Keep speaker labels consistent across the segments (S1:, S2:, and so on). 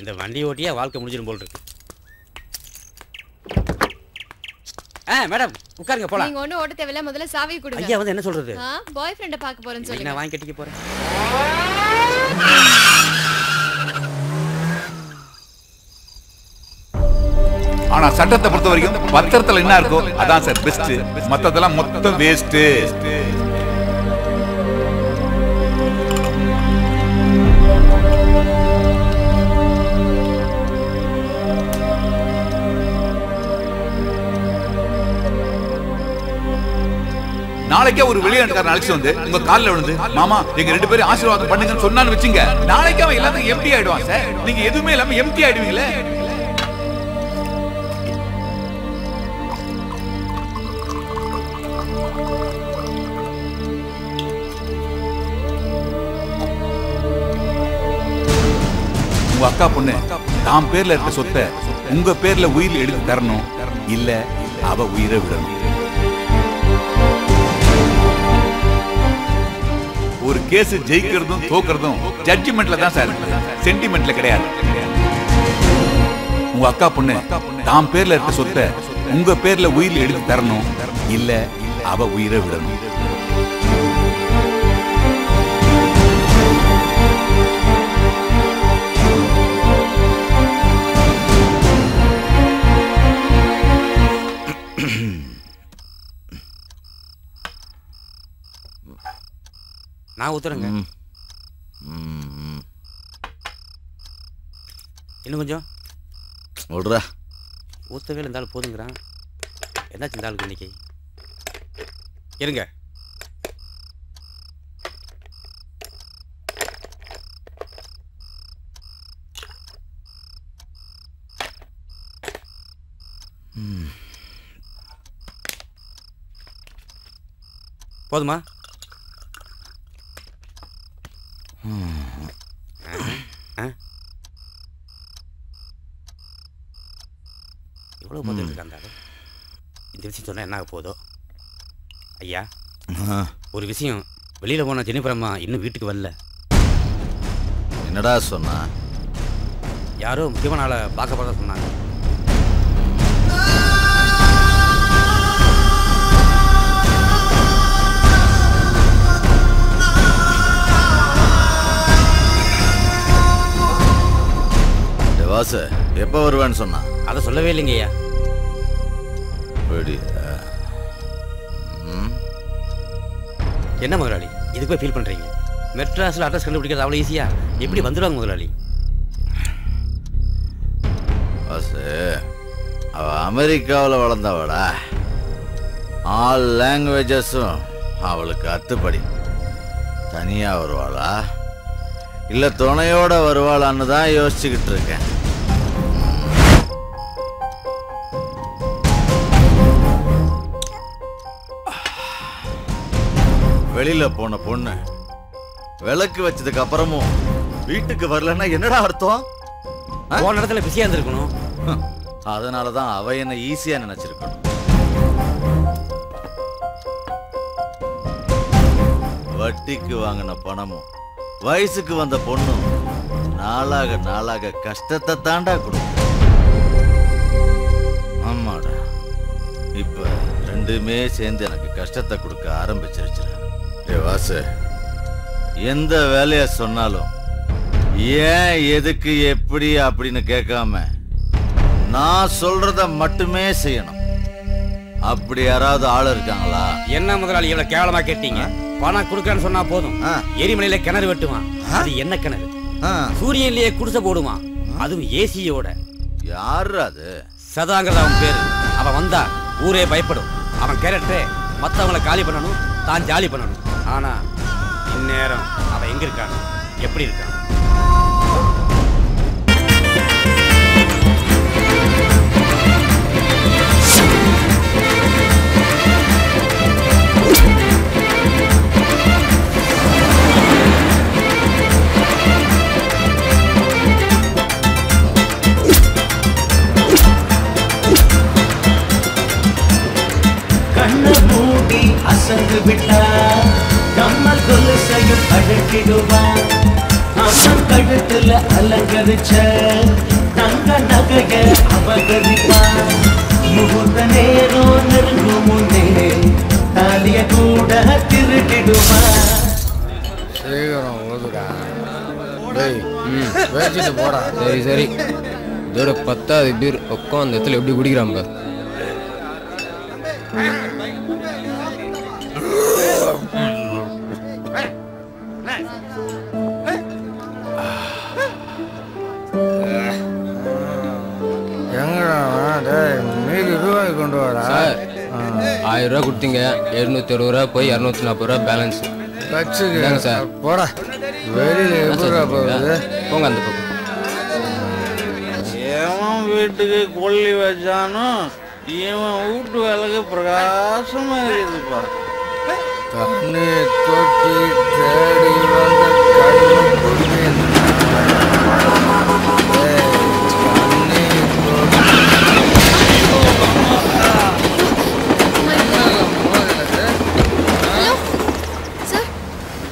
S1: இந்த வண்டி ஓட்டியே வாழ்க்கை முடிஞ்சிடும் போல் இருக்கு. ஆ மேடம் உட்காருங்க போலாம்.
S2: நீங்க ஒண்ணு ஓட்ட தேவையில்ல முதல்ல சாவி கொடுங்க.
S1: ஐயா வந்து என்ன சொல்றது?
S2: பாய் ஃப்ரெண்ட பார்க்க போறேன்னு சொல்லுங்க.
S1: நான் வாங்கி கட்டிக்க போறேன்.
S3: ஆனா சட்டத்தை பொறுத்த வரைக்கும் பத்திரத்துல என்ன இருக்கோ அதான் சார் பெஸ்ட் மத்ததெல்லாம் மொத்தம் வேஸ்ட் நாளைக்கே ஒரு வெளிநாட்டுக்காரன் அழைச்சு வந்து உங்க கால்ல விழுந்து மாமா எங்க ரெண்டு பேரும் ஆசீர்வாதம் பண்ணுங்கன்னு சொன்னான்னு வச்சுங்க. நாளைக்கு அவன் எல்லாமே எம்டி ஆயிடுவான் சார் நீங்க எதுவுமே இல்லாம எம்டி ஆயிடுவீங்களே? உங்க அக்கா பொண்ணு தான் பேர்ல இருக்க சொத்தை உங்க பேர்ல உயிர் எடுத்து தரணும். இல்ல அவ உயிரை விடணும். ஒரு கேஸ் ஜெயிக்கிறதும் தோக்குறதும் ஜட்ஜ்மெண்ட்ல தான் சார் சென்டிமெண்ட்ல கிடையாது. உங்க அக்கா பொண்ணு தாம் பேர்ல இருக்க சொத்தை உங்க பேர்ல உயிர் எடுத்து தரணும். இல்ல அவ உயிரை விடணும்.
S1: நான் ஊத்துறேங்க. இன்னும் கொஞ்சம்.
S4: விடுறா.
S1: ஊத்தவே இருந்தாலும் போதுங்கிறான். என்னாச்சு இந்த ஆளுக்கு இன்னைக்கு? இருங்க. போதுமா ஆ? இவ்வளோ பதில் இருக்காங்க விஷயம் சொன்னால் என்ன ஆக போதோ ஐயா ஒரு விஷயம். வெளியில் போன ஜெனிபரம்மா இன்னும் வீட்டுக்கு வரல.
S4: என்னடா சொன்னா?
S1: யாரோ முக்கியமான ஆளை பார்க்க போகிறதா சொன்னாங்க.
S4: வாசு எப்போ வருவேன்னு சொன்னா
S1: அதை சொல்லவே இல்லைங்க ஐயா.
S4: அப்படியா?
S1: என்ன முதலாளி? இதுக்கு போய் ஃபீல் பண்ணுறீங்க மெட்ராஸில் அட்ரஸ் கண்டுபிடிக்கிறது அவ்வளோ ஈஸியா எப்படி வந்துடுவாங்க முதலாளி?
S4: வாசு அவ அமெரிக்காவில் வளர்ந்தவடா ஆல் லாங்குவேஜஸும் அவளுக்கு அத்துப்படி. தனியா வருவாளா? இல்ல துணையோட வருவாளான்னு தான் யோசிச்சுக்கிட்டு இருக்கேன். வெளியில போன பொண்ணு விளக்கு வச்சதுக்கு அப்புறமும் வீட்டுக்கு வரலன்னா என்னடா அர்த்தம்?
S1: போன இடத்துல பிஸியாக இருந்திருக்கணும்.
S4: அதனால தான் அவ என்ன ஈஸியா நினைச்சிருக்கணும். வட்டிக்கு வாங்கின பணமும் வயசுக்கு வந்த பொண்ணும் நாளாக நாளாக கஷ்டத்தை தாண்டா கொடுக்கும். ஆமாடா. இப்ப ரெண்டுமே சேர்ந்து எனக்கு கஷ்டத்தை கொடுக்க ஆரம்பிச்சிருச்சுடா ஏ வாசு. எந்த வேலைய சொன்னாலும் ஏன் எதுக்கு எப்படி அப்படின்னு கேட்காம நான் சொல்றத மட்டுமே செய்யணும். அப்படி யாராவது ஆள் இருக்காங்களா?
S1: என்ன முதலாளி இவ்வளோ கேவலமாக கேட்டீங்க? பணம் கொடுக்குறேன்னு சொன்னா போதும். எரிமலையில கிணறு வெட்டுவான். அது என்ன கிணறு? சூரியன்லயே குடிசை போடுவான். அதுவும் ஏசியோட.
S4: யாரு அது?
S1: சதாங்கிறது அவன் பேரு. அவன் வந்தா ஊரே பயப்படும். அவன் கேரக்டரே மத்தவங்கள காலி பண்ணணும் தான் ஜாலி பண்ணணும். ஆனா இந்நேரம் அவன் எங்க இருக்கான் எப்படி இருக்கான்
S5: அசந்து விட்டார் கம்மல் கொலுசையும் அழகிடுவார் அவ அலங்கரிச்ச தங்க நகைய அபகரிப்பா முகூர்த்த நேரம் நெருங்கும் முன்னே தாலிய கூட திருடிடுவா
S6: சீக்கிரம் ஓதுடா. வச்சுட்டு போடா. சரி சரி. இதோட பத்தாவது பேர் உட்காந்து இடத்துல எப்படி குடிக்கிறான்
S7: ரூபா கொடுத்தீங்க. எழுநூத்தி அறுபது ரூபா போய் இரநூத்தி நாற்பது ரூபா பேலன்ஸ் இந்தாங்க சார்.
S6: போடா. வெளியில எப்படா போகுது?
S7: போங்க அந்த பக்கம்.
S8: எவன் வீட்டுக்கு கொல்லி வச்சானோ இவன் வீட்டு விளக்கு பிரகாசமா இருக்குதுப்பா
S6: தண்ணி தொட்டி தேடி வந்த கண்ணு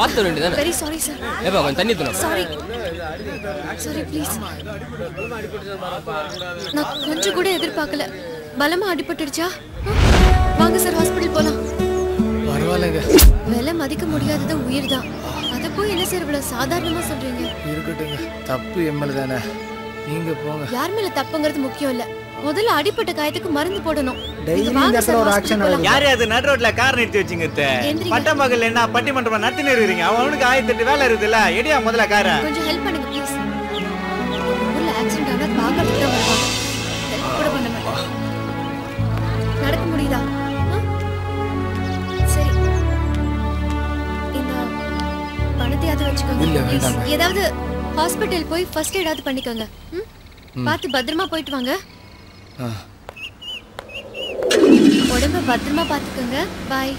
S7: பார்த்து வேண்டியதானே
S2: வெரி சாரி சார்
S7: ஏப்பா கொஞ்சம் தண்ணி தரணும்
S2: சாரி சாரி ப்ளீஸ் நான் கொஞ்சம் கூட எதிர்பார்க்கல. பலமா அடிபட்டுடுச்சா? வாங்க சார் ஹாஸ்பிட்டல் போலாம்.
S6: பரவாயில்லைங்க.
S2: விலை மதிக்க முடியாதது உயிர் தான் அதை போய் என்ன சார் இவ்வளவு சாதாரணமா சொல்றீங்க?
S6: இருக்கட்டுங்க. தப்பு எம்எல் தானே. நீங்க போங்க.
S2: யார் மேல தப்புங்கிறது முக்கியம் இல்ல. முதல்ல அடிப்பட்ட காயத்துக்கு மருந்து போடணும். வாங்க
S9: இந்த ஒரு.
S10: யாரு அது? நடு ரோட்ல கார் நிறுத்தி வச்சுங்க
S2: எந்திரிங்க.
S10: பட்டமகள் என்ன பட்டிமன்றம் நடத்தினு இருக்கீங்க அவனுக்கு ஆயிரத்தி வேலை இருக்குதுல்ல. எடியா முதல்ல கார.
S2: கொஞ்சம் ஹெல்ப் பண்ணுங்க ப்ளீஸ் ஆக்சிடென்ட் ஆனா பாக்கிறதுக்கு தான் வருவாங்க. ஹெல்ப் கூட பண்ண மாட்டாங்க. நடக்க முடியுதா? சரி. இந்த பணத்தையாவது வச்சுக்கோங்க. ஏதாவது ஹாஸ்பிட்டல் போய் ஃபர்ஸ்ட் எய்டாவது பண்ணிக்கோங்க? பார்த்து பத்திரமா போயிட்டு வாங்க. உடம்ப பத்திரமா பாத்துக்கோங்க. பாய்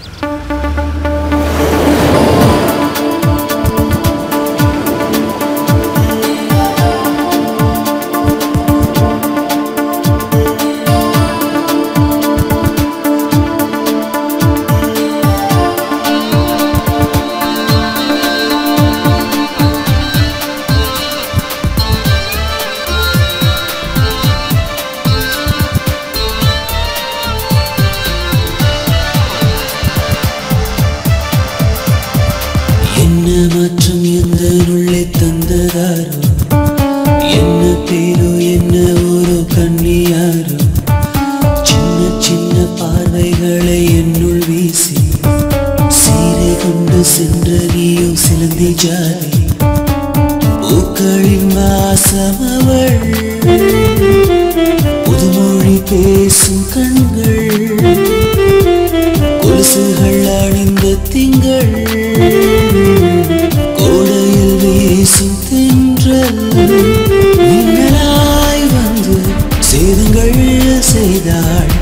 S5: மின்னலாய் வந்து சேதங்கள் செய்தாள்.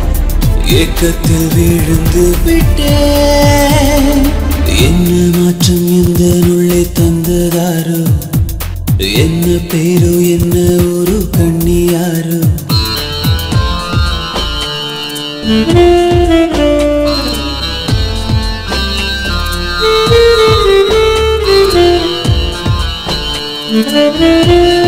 S5: ஏக்கத்தில் விழுந்து விட்டேன். என்ன மாற்றம் எந்த உள்ளே தந்ததாரோ? என்ன பேரோ என்ன ஒரு கண்ணியாரோ? Música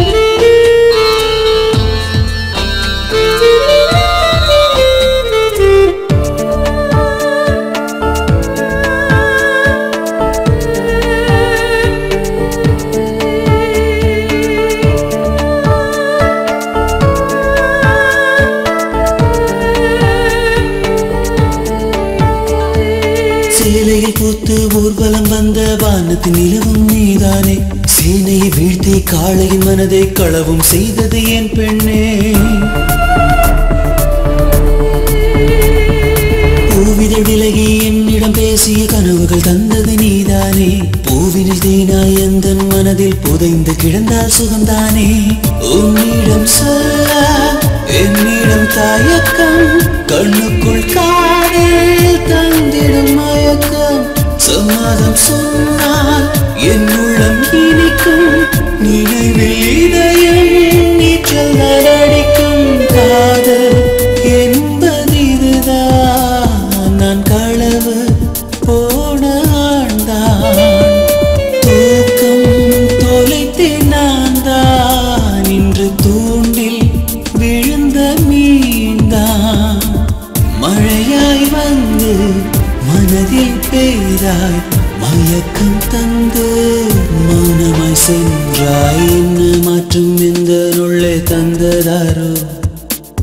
S5: சேலையில் பூத்து ஊர்வலம் வந்த வானத்து நிலவும் நீதானே. சேனையை வீழ்த்தி காளையின் மனதை களவும் செய்தது என் பெண்ணே. பூவிதழ் விலகி என்னிடம் பேசிய கனவுகள் தந்தது நீதானே. பூவினில் தேனாய் எந்த மனதில் புதைந்து கிடந்தால் சுகந்தானே உன்னிடம் சொல்ல என்னிடம் தாயக்கம் கண்ணுக்குள் காதல் தந்திடும் மயக்கம். சம்மதம் சொன்னால் என் உள்ளம் இனிக்கும் நினைவில் இதயம் நீச்சல் அடிக்கும் காதல்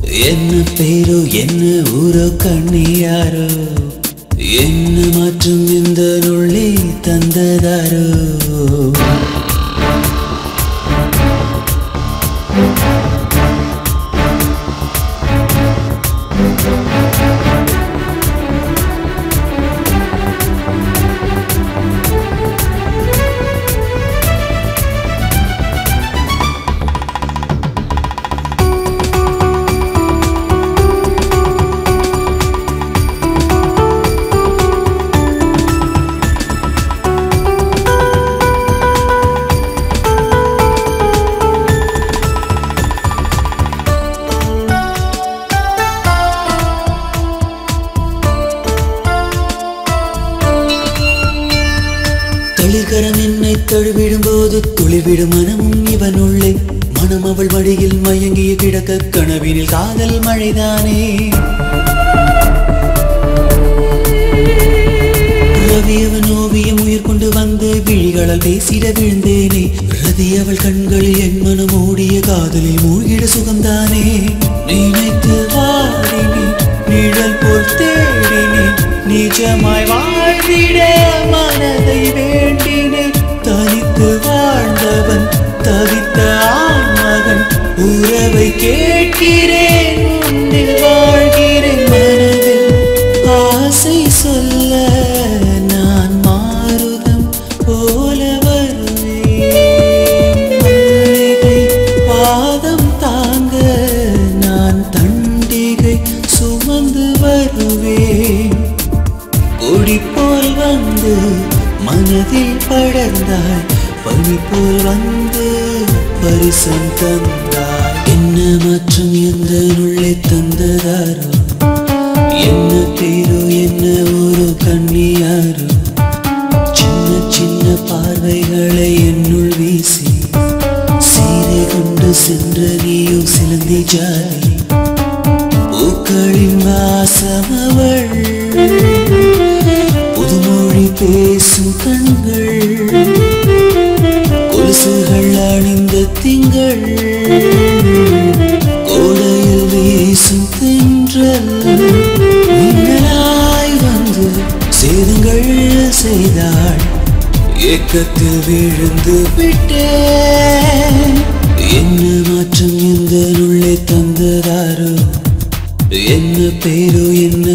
S5: என்ன பேரோ என்ன ஊரோ கண்ணியாரோ என்ன மாற்றும் இந்த நொள்ளி தந்ததாரோ? கரம் என்னை தழுவிடும் போது துளிர்விடும் மனமும் இவன் உள்ளே மனம் அவள் வழியில் மயங்கிய கிடக்க கனவினில் காதல் மழைதானே. ரவியவன் ஓவியம் உயிர் கொண்டு வந்து விழிகளால் பேசிட விழுந்தேனே. ரதி அவள் கண்களில் என் மனம் ஓடிய காதலில் மூழ்கிட சுகம்தானே. கேட்கிறேன் உன்னில் வாழ்கிறேன் மனதில் ஆசை சொல்ல நான் மாறுதம் போல வருவேன். பாதம் தாங்க நான் தண்டிகை சுமந்து வருவேன். கொடி போல் வந்து மனதில் படர்ந்தாய் பனி போல் வந்து பரிசம் தந்தாய். சந்தோஷம் எந்த உள்ளே தந்ததாரோ? ஏக்கத்தில் விழுந்து விட்டேன். என்ன மாற்றம் எந்த உள்ளே தந்ததாரோ? என்ன பேரோ என்ன